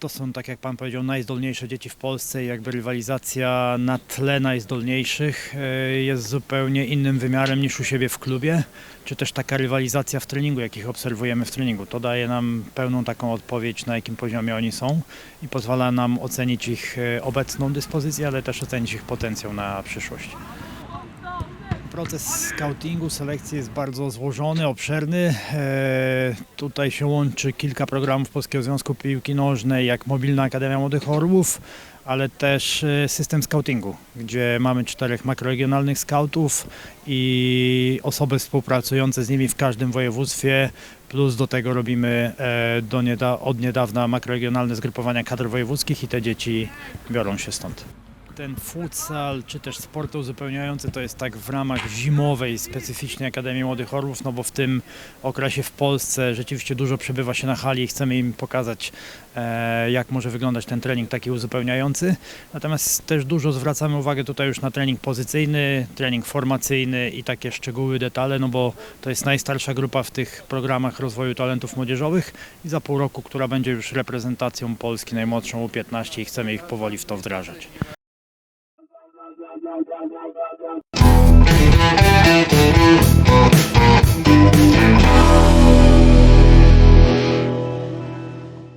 To są, tak jak Pan powiedział, najzdolniejsze dzieci w Polsce i jakby rywalizacja na tle najzdolniejszych e, jest zupełnie innym wymiarem niż u siebie w klubie, czy też taka rywalizacja w treningu, jakich obserwujemy w treningu. To daje nam pełną taką odpowiedź, na jakim poziomie oni są i pozwala nam ocenić ich e, obecną dyspozycję, ale też ocenić ich potencjał na przyszłość. Proces scoutingu, selekcji jest bardzo złożony, obszerny. E, tutaj się łączy kilka programów Polskiego Związku Piłki Nożnej, jak Mobilna Akademia Młodych Orłów, ale też e, system scoutingu, gdzie mamy czterech makroregionalnych scoutów i osoby współpracujące z nimi w każdym województwie, plus do tego robimy e, do nieda- od niedawna makroregionalne zgrupowania kadr wojewódzkich i te dzieci biorą się stąd ten futsal czy też sporty uzupełniające to jest tak w ramach zimowej specyficznej Akademii Młodych Orłów, no bo w tym okresie w Polsce rzeczywiście dużo przebywa się na hali i chcemy im pokazać e, jak może wyglądać ten trening taki uzupełniający. Natomiast też dużo zwracamy uwagę tutaj już na trening pozycyjny, trening formacyjny i takie szczegóły, detale, no bo to jest najstarsza grupa w tych programach rozwoju talentów młodzieżowych i za pół roku, która będzie już reprezentacją Polski najmłodszą U15 i chcemy ich powoli w to wdrażać. Thank you.